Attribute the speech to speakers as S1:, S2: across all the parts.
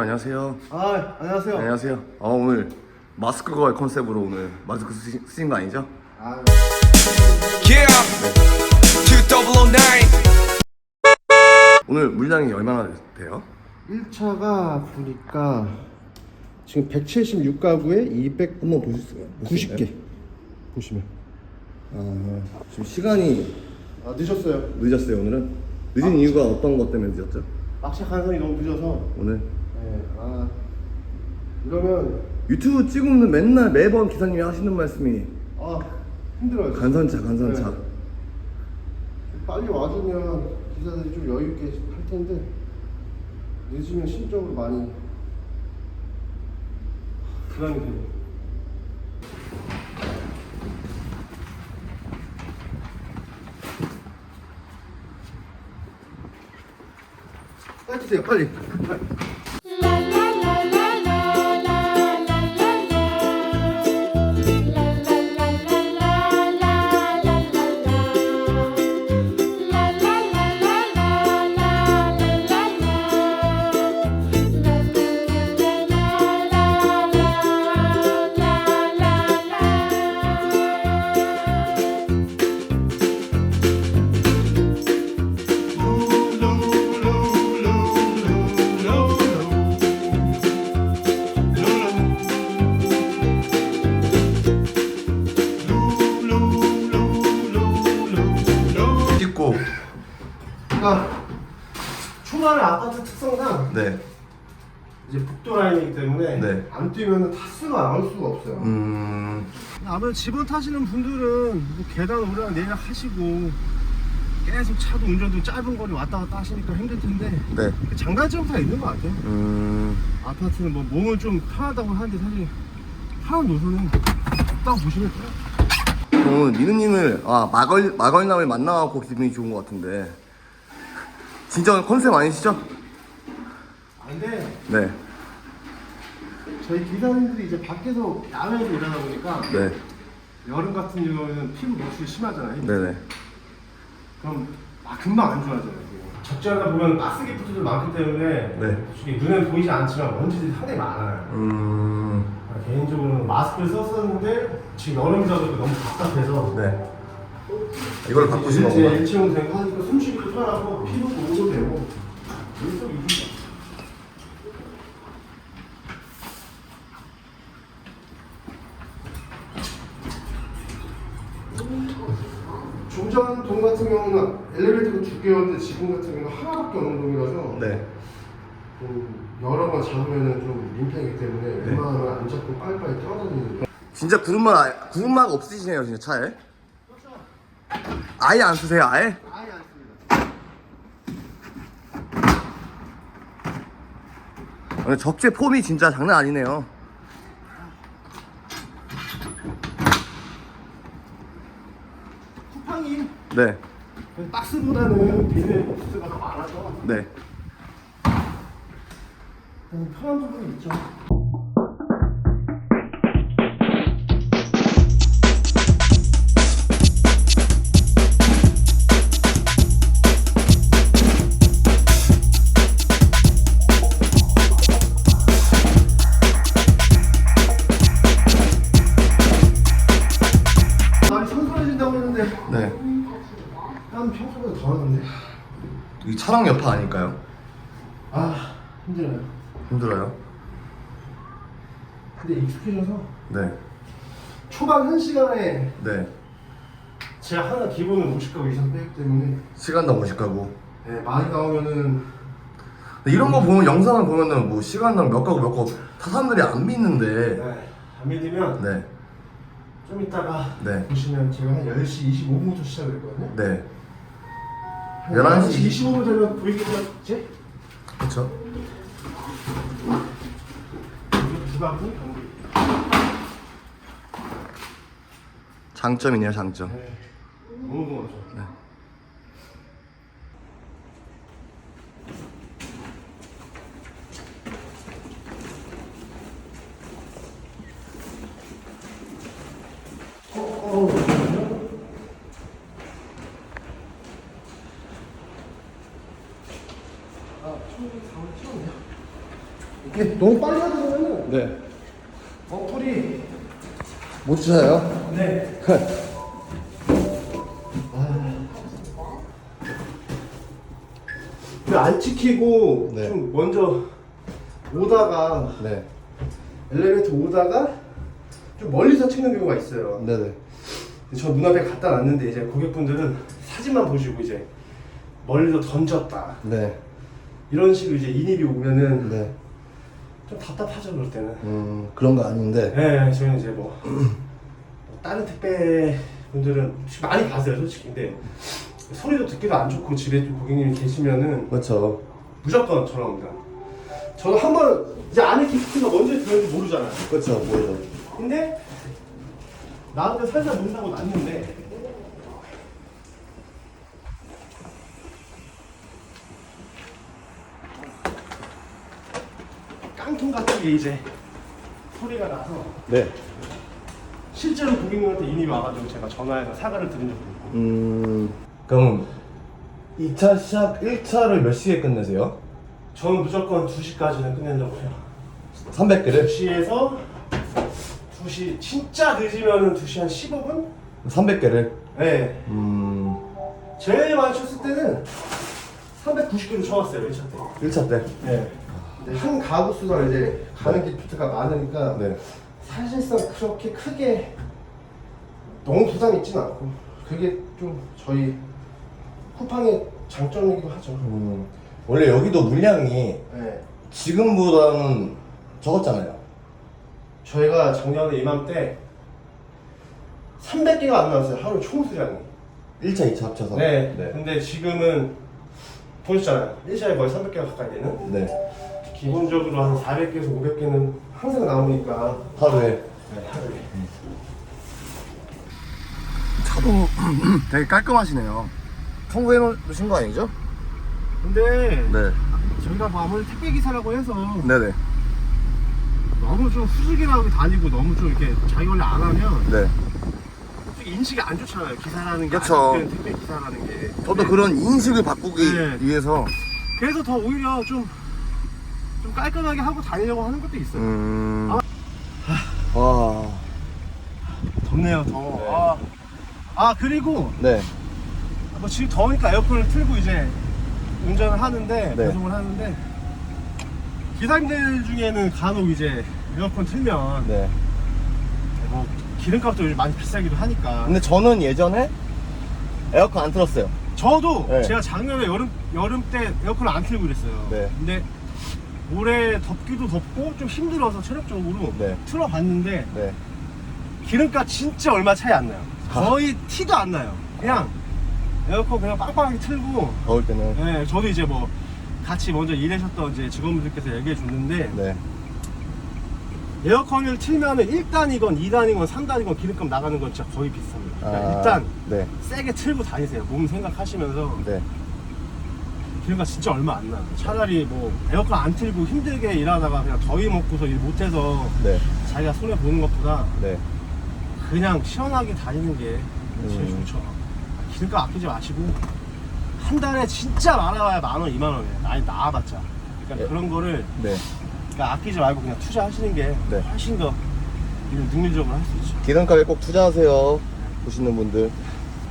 S1: 안녕하세요.
S2: 아 안녕하세요.
S1: 안녕하세요. 어, 오늘 마스크 걸 컨셉으로 오늘 마스크 쓰신, 쓰신 거 아니죠?
S2: 아,
S3: Yeah, 2009.
S1: 오늘 물량이 얼마나 돼요?
S2: 1차가 보니까 지금 176가구에 200
S1: 한번 보실 수가
S2: 90개 보시면
S1: 아, 지금 시간이
S2: 아 늦었어요.
S1: 늦었어요 오늘은. 늦은 이유가 어떤 것 때문에 늦었죠?
S2: 막차 간선이 너무 늦어서
S1: 오늘
S2: 네, 아 이러면
S1: 유튜브 찍으면 맨날 매번 기사님이 하시는 말씀이
S2: 아 힘들어요.
S1: 간선차 간선차.
S2: 네. 빨리 와주면 기사들이 좀 여유 있게 할 텐데 늦으면 심적으로 많이 부담이 돼요. 빨리 드세요, 빨리. 초반 아파트 특성상
S1: 네.
S2: 이제 북도 라인이기 때문에
S1: 네.
S2: 안 뛰면 타수가 나올 수가 없어요.
S1: 음.
S2: 아무래도 집원 타시는 분들은 뭐 계단 오르락 내리락 하시고 계속 차도 운전도 짧은 거리 왔다 갔다 하시니까 힘들 텐데
S1: 네.
S2: 장단점 다 있는 것 같아요.
S1: 음.
S2: 아파트는 뭐 몸은 좀 편하다고 하는데 사실 편한 노선은 없다고 보시면 돼요.
S1: 오늘 민우님을 아 마걸 마걸남을 만나갖고 기분이 좋은 것 같은데 진짜 컨셉 아니시죠?
S2: 안돼
S1: 네.
S2: 저희 기사님들이 이제 밖에서 야외에서 일하다 보니까
S1: 네.
S2: 여름 같은 경우에는 피부 노출이 심하잖아요.
S1: 네네.
S2: 그럼 아, 금방 안 좋아져요. 적지하다 보면 가스 기프트도 많기 때문에
S1: 네.
S2: 솔직히 눈에 보이지 않지만 먼지들이 상당히 많아요.
S1: 음.
S2: 아, 개인적으로는 마스크를 썼었는데 지금 여름이라도 너무 답답해서
S1: 네. 이걸 바꾸신 거구나.
S2: 일체형 된 하니까 숨쉬기 도 편하고 피부도 오고되고 일석이조. 중전 동 같은 경우는 엘리베이터가 두 개였는데 지금 같은 경우는 하나밖에 없는 동이라서
S1: 네.
S2: 좀 여러 번 잡으면 좀 민폐이기 때문에 웬만하면 안 잡고 빨리빨리 떨어지는
S1: 진짜 구름만 아- 구름막 없으시네요 진짜 차에. 아예 안 쓰세요 아예?
S2: 아예 안 씁니다.
S1: 오늘 적재 폼이 진짜 장난 아니네요.
S2: 쿠팡이
S1: 네.
S2: 박스보다는 비닐 박스가 더 많아서
S1: 네.
S2: 좀 편한 부분이 있죠. 이
S1: 차량 여파 아닐까요?
S2: 아 힘들어요.
S1: 힘들어요.
S2: 근데 익숙해져서
S1: 네.
S2: 초반 한 시간에
S1: 네.
S2: 제가 하나 기본은 50가구 이상 빼기 때문에
S1: 시간당 50가구.
S2: 네, 많이 나오면은
S1: 이런 거 보면 영상을 보면은 뭐 시간당 몇 가구 몇 가구 다 사람들이 안 믿는데.
S2: 네, 안 믿으면
S1: 네.
S2: 좀 이따가
S1: 네.
S2: 보시면 제가 한 10시 25분부터 시작을 했거든요
S1: 네.
S2: 한
S1: 11시
S2: 25분 되면 가구 정도
S1: 장점이네요 장점.
S2: 네. 너무 고맙죠.
S1: 네.
S2: 어, 어, 아, 처음에 4월 처음 이게 너무 빨리 하다 보면은
S1: 네.
S2: 어플이
S1: 못 주셔요?
S2: 네. 아. 안 찍히고
S1: 네.
S2: 좀 먼저 오다가
S1: 네.
S2: 엘리베이터 오다가 좀 멀리서 찍는 경우가 있어요.
S1: 네네.
S2: 저 문 앞에 갖다 놨는데 이제 고객분들은 사진만 보시고 이제 멀리서 던졌다
S1: 네.
S2: 이런 식으로 이제 인입이 오면은
S1: 네.
S2: 좀 답답하죠 그럴 때는.
S1: 음, 그런 거 아닌데.
S2: 네, 저희는 이제 뭐 다른 택배 분들은 많이 가세요 솔직히 근데 소리도 듣기도 안 좋고 집에 좀 고객님이 계시면은
S1: 그렇죠.
S2: 무조건 전화 옵니다. 저도 한번 이제 안에 기프트가 먼저 들어있는지 모르잖아요.
S1: 그렇죠. 뭐죠?
S2: 근데 나한테 살살 논다고 놨는데 깡통 같은 게 이제 소리가 나서
S1: 네.
S2: 실제로 고객님한테 인이 와가지고 제가 전화해서 사과를 드린 적도 있고
S1: 음. 그럼 2차 시작 1차를 몇 시에 끝내세요?
S2: 저는 무조건 2시까지는 끝내려고 해요
S1: 300개를?
S2: 2시에서 2시 진짜 늦으면은 2시 한 15분?
S1: 300개를?
S2: 네
S1: 음.
S2: 제일 많이 쳤을 때는 390개도 쳐왔어요 1차 때
S1: 1차 때?
S2: 네. 근데 한 가구 수가 이제 가는 기프트가 많으니까
S1: 네.
S2: 사실상 그렇게 크게 너무 부담 있진 않고 그게 좀 저희 쿠팡의 장점이기도 하죠.
S1: 음. 원래 여기도 물량이
S2: 네.
S1: 지금보다는 적었잖아요.
S2: 저희가 작년에 이맘때 300개가 안 나왔어요. 하루 총 수량이.
S1: 1차, 2차 합쳐서.
S2: 네.
S1: 네.
S2: 근데 지금은 보셨잖아요. 1차에 거의 300개가 가까이 되는.
S1: 네.
S2: 기본적으로 한 400개에서 500개는 항상 나오니까
S1: 하루에.
S2: 네, 하루에.
S1: 차도 되게 깔끔하시네요. 청소해 놓으신 거 아니죠?
S2: 근데
S1: 네.
S2: 저희가 뭐 아무리 택배 기사라고 해서
S1: 네네.
S2: 너무 좀 후죽이라고 다니고 너무 좀 이렇게 자기 원래 안 하면
S1: 네.
S2: 솔직히 인식이 안 좋잖아요. 기사라는 게
S1: 그쵸.
S2: 아직은 택배 기사라는 게.
S1: 저도 그런 인식을 바꾸기
S2: 네.
S1: 위해서.
S2: 그래서 더 오히려 좀, 좀 깔끔하게 하고 다니려고 하는 것도 있어요.
S1: 음.
S2: 아.
S1: 와.
S2: 덥네요, 더워. 아. 아, 그리고
S1: 네.
S2: 뭐 지금 더우니까 에어컨을 틀고 이제 운전을 하는데,
S1: 네.
S2: 배송을 하는데, 기사님들 중에는 간혹 이제 에어컨 틀면
S1: 네.
S2: 뭐 기름값도 요즘 많이 비싸기도 하니까.
S1: 근데 저는 예전에 에어컨 안 틀었어요.
S2: 저도
S1: 네.
S2: 제가 작년에 여름 여름 때 에어컨을 안 틀고 그랬어요.
S1: 네.
S2: 근데 올해 덥기도 덥고 좀 힘들어서 체력적으로
S1: 네.
S2: 틀어봤는데
S1: 네.
S2: 기름값 진짜 얼마 차이 안 나요. 거의 티도 안 나요. 그냥 에어컨 그냥 빵빵하게 틀고.
S1: 더울 때는.
S2: 네, 저도 이제 뭐 같이 먼저 일하셨던 이제 직원분들께서 얘기해 줬는데
S1: 네.
S2: 에어컨을 틀면은 1단이건 2단이건 3단이건 기름값 나가는 건 진짜 거의 비슷합니다. 그러니까
S1: 아,
S2: 일단
S1: 네.
S2: 세게 틀고 다니세요. 몸 생각하시면서
S1: 네.
S2: 기름값 진짜 얼마 안 나요. 차라리 뭐 에어컨 안 틀고 힘들게 일하다가 그냥 더위 먹고서 일 못해서
S1: 네.
S2: 자기가 손해 보는 것보다
S1: 네.
S2: 그냥 시원하게 다니는 게 제일
S1: 음.
S2: 좋죠. 기름값 아끼지 마시고 한 달에 진짜 많아봐야 만 원, 이만 원이에요. 아니 나와봤자. 그러니까
S1: 예.
S2: 그런 거를
S1: 네.
S2: 그러니까 아끼지 말고 그냥 투자하시는 게
S1: 네.
S2: 훨씬 더 능률적으로 할 수 있죠.
S1: 기름값에 꼭 투자하세요. 보시는 분들.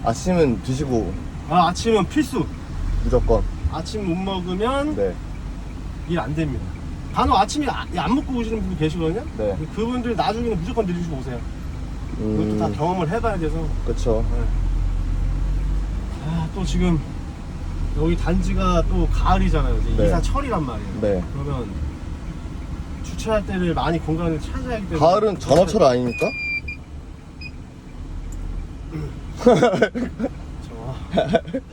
S1: 아침은 드시고
S2: 아, 아침은 필수.
S1: 무조건.
S2: 아침 못 먹으면
S1: 네.
S2: 일 안 됩니다. 간혹 아침에 아- 안 먹고 오시는 분들 계시거든요.
S1: 네.
S2: 그분들 나중에는 무조건 들리시고 오세요. 그것도 다
S1: 음.
S2: 경험을 해봐야 돼서.
S1: 그쵸.
S2: 아, 또 지금 여기 단지가 또 가을이잖아요. 이제
S1: 네.
S2: 이사철이란 말이에요.
S1: 네.
S2: 그러면 주차할 때를 많이 공간을 찾아야 하기 때문에.
S1: 가을은 전화철 아닙니까?
S2: 저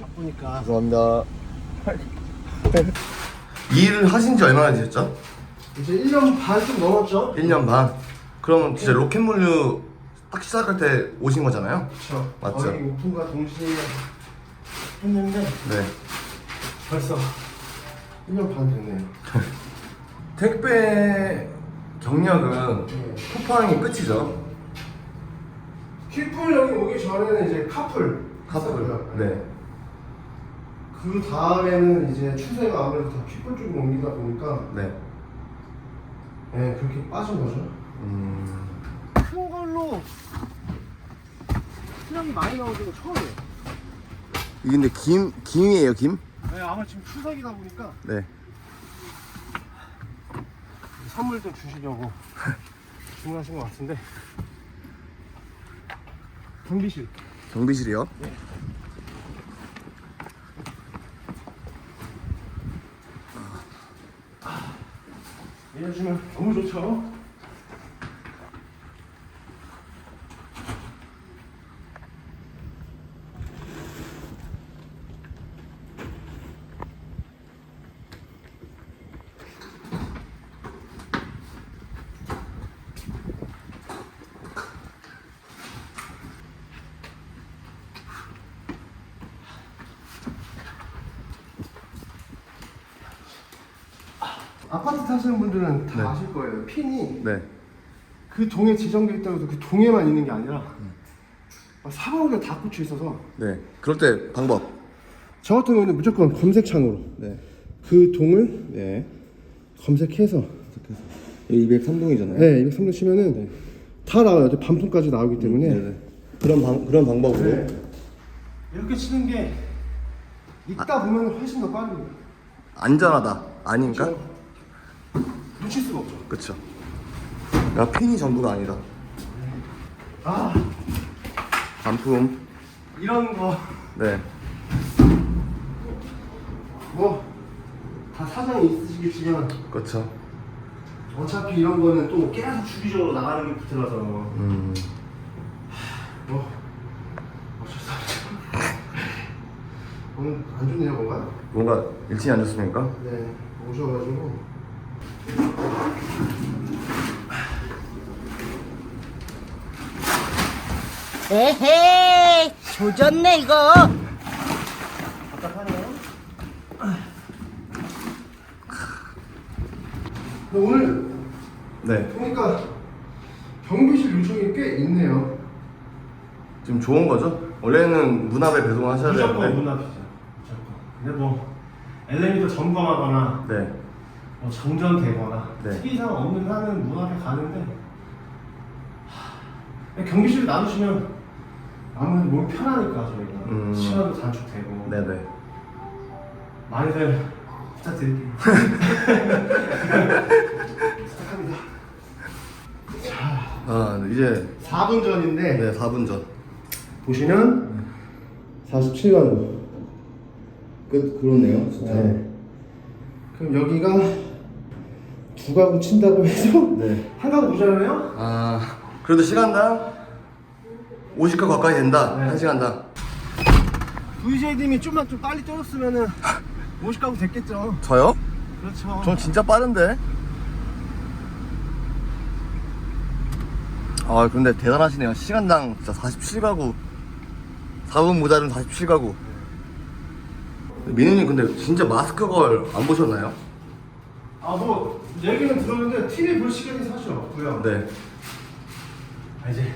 S2: 바쁘니까.
S1: 죄송합니다. 이 일을 하신 지 얼마나 되셨죠?
S2: 이제 1년 반 좀 넘었죠?
S1: 1년 반. 그러면 진짜 로켓몰류 딱 시작할 때 오신 거잖아요?
S2: 그렇죠.
S1: 맞죠.
S2: 거의 오픈과 동시에 했는데
S1: 네.
S2: 벌써 1년 반 됐네요.
S1: 택배 경력은
S2: 네.
S1: 쿠팡이 끝이죠.
S2: 퀴플 여기 오기 전에는 이제 카풀 했었고요.
S1: 네.
S2: 그 다음에는 이제 추세가 아무래도 다 퀴플 쪽으로 옮기다 보니까
S1: 네.
S2: 네, 그렇게 빠진 거죠.
S1: 음.
S2: 큰 걸로 수량이 많이 나오는 건 처음이에요.
S1: 이게 근데 김 김이에요 김?
S2: 네, 아마 지금 추석이다 보니까
S1: 네.
S2: 선물 좀 주시려고 주문하신 것 같은데 경비실
S1: 경비실이요?
S2: 이해주시면 너무 좋죠. 아파트 사시는 분들은 다
S1: 네.
S2: 아실 거예요. 핀이
S1: 네.
S2: 그 동에 지정돼 있다고 해서 그 동에만 있는 게 아니라 막 사방으로 다 꽂혀 있어서
S1: 네. 그럴 때 방법.
S2: 저 같은 경우는 무조건 검색창으로
S1: 네.
S2: 그 동을
S1: 네.
S2: 검색해서
S1: 여기 203동이잖아요.
S2: 네, 203도 치면은 다 나와요. 저 반품까지 나오기 때문에
S1: 네네. 그런 방 그런 방법으로.
S2: 네. 이렇게 치는 게 있다 보면 훨씬 더 빠릅니다.
S1: 안전하다. 아닌가?
S2: 저 놓칠 수가 없죠.
S1: 그쵸. 야 핀이 전부가 아니다.
S2: 아
S1: 반품.
S2: 이런 거
S1: 네.
S2: 뭐 다 사정이 있으시겠지만
S1: 그렇죠.
S2: 어차피 이런 거는 또 계속 주기적으로 나가는 게 붙어라서
S1: 음.
S2: 뭐 어쩔 수 없죠. 오늘 안 좋네요 뭔가.
S1: 뭔가 일진이 안 좋습니까?
S2: 네 오셔가지고
S4: 에헤이 조졌네 이거
S2: 답답하네요. 근데 오늘
S1: 네.
S2: 보니까 경비실 요청이 꽤 있네요.
S1: 지금 좋은 거죠? 원래는 문 앞에 배송하셔야
S2: 무조건
S1: 되는데.
S2: 문 앞이죠. 무조건. 근데 뭐 엘리베이터 점검하거나
S1: 네.
S2: 뭐 정전되거나
S1: 네.
S2: 특이사항 없는 한은 문 앞에 가는데 하, 경비실 놔두시면 아무래도 몸이 편하니까 저희가
S1: 음.
S2: 시간도 단축되고
S1: 네네.
S2: 많이들 부탁드릴게요. 부탁합니다.
S1: 아 이제
S2: 4분 전인데
S1: 네 4분 전.
S2: 보시면 47가구.
S1: 끝 그렇네요.
S2: 네. 그럼 여기가 두 가구 친다고 해서
S1: 네.
S2: 한 가구 모자라네요?
S1: 아 그래도 시간당 50가 가까이 된다.
S2: 네.
S1: 한 시간당.
S2: VJ님이 좀만 좀 빨리 떨었으면은 50가구 됐겠죠.
S1: 저요?
S2: 그렇죠.
S1: 전 진짜 빠른데. 아 근데 대단하시네요. 시간당 진짜 47가구. 4분 모자른 47가구. 민우님 근데 진짜 마스크 걸 안 보셨나요?
S2: 아뭐 얘기는 들었는데 TV 볼 시간이 사실 없고요.
S1: 네.
S2: 아, 이제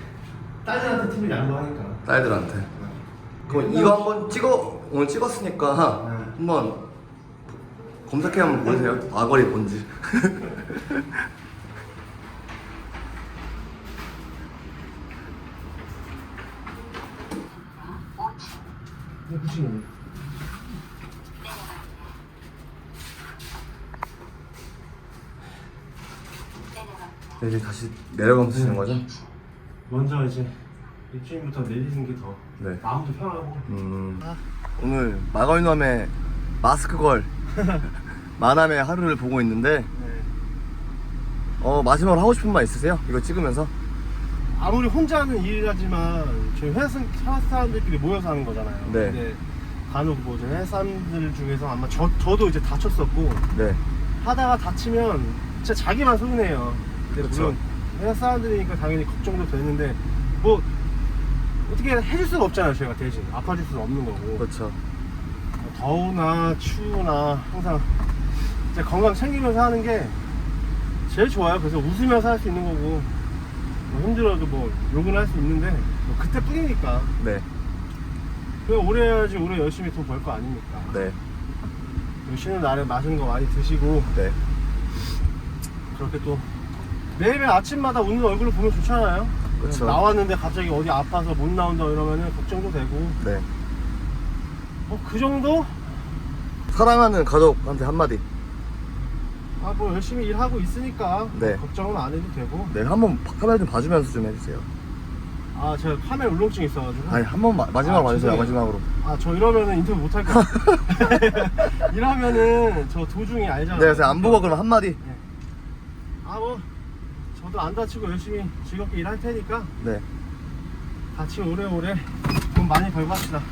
S2: 딸들한테 TV 양보하니까.
S1: 딸들한테. 그럼 이거 한번 찍어 오늘 찍었으니까
S2: 네.
S1: 한번 검색해 한번 보세요. 아거리 뭔지.
S2: 네, 보시면
S1: 네, 이제 다시 내려가면서 쓰는 거죠?
S2: 먼저 이제 입주인부터 내리는 게 더
S1: 네.
S2: 마음도 편하고.
S1: 음, 오늘 마걸남의 마스크 걸 만남의 하루를 보고 있는데
S2: 네.
S1: 어 마지막으로 하고 싶은 말 있으세요? 이거 찍으면서?
S2: 아무리 혼자 하는 일이라지만 저희 회사, 회사 사람들끼리 모여서 하는 거잖아요.
S1: 네.
S2: 근데 간혹 뭐 이제 회사 사람들 중에서 아마 저, 저도 이제 다쳤었고
S1: 네.
S2: 하다가 다치면 진짜 자기만 손해예요. 근데
S1: 그쵸.
S2: 물론 회사 사람들이니까 당연히 걱정도 되는데 뭐 어떻게 해줄 수가 없잖아요. 저희가 대신 아파줄 수는 없는 거고.
S1: 그렇죠.
S2: 더우나 추우나 항상 이제 건강 챙기면서 하는 게 제일 좋아요. 그래서 웃으면서 할 수 있는 거고 뭐 힘들어도 뭐 욕은 할 수 있는데 뭐 그때뿐이니까.
S1: 네.
S2: 그냥 오래 해야지 오래 열심히 돈 벌 거 아닙니까?
S1: 네.
S2: 쉬는 날에 맛있는 거 많이 드시고
S1: 네.
S2: 그렇게 또 매일매일 아침마다 웃는 얼굴을 보면 좋잖아요.
S1: 그쵸.
S2: 나왔는데 갑자기 어디 아파서 못 나온다 이러면은 걱정도 되고.
S1: 네.
S2: 뭐 그 정도?
S1: 사랑하는 가족한테 한마디.
S2: 아 뭐 열심히 일하고 있으니까
S1: 네.
S2: 걱정은 안 해도 되고.
S1: 네, 한번 카메라 좀 봐주면서 좀 해주세요.
S2: 아 제가 카메라 울렁증 있어가지고.
S1: 아니, 한번 마지막으로
S2: 아,
S1: 봐주세요,
S2: 죄송해요.
S1: 마지막으로.
S2: 아 저 이러면은 인터뷰 못할 것 같아요. 이러면은 저 도중에 알잖아요.
S1: 네, 그래서 안 보고 그럼 한마디.
S2: 아뭐 저도 안 다치고 열심히 즐겁게 일할 테니까
S1: 네.
S2: 같이 오래오래 돈 많이 벌고 합시다.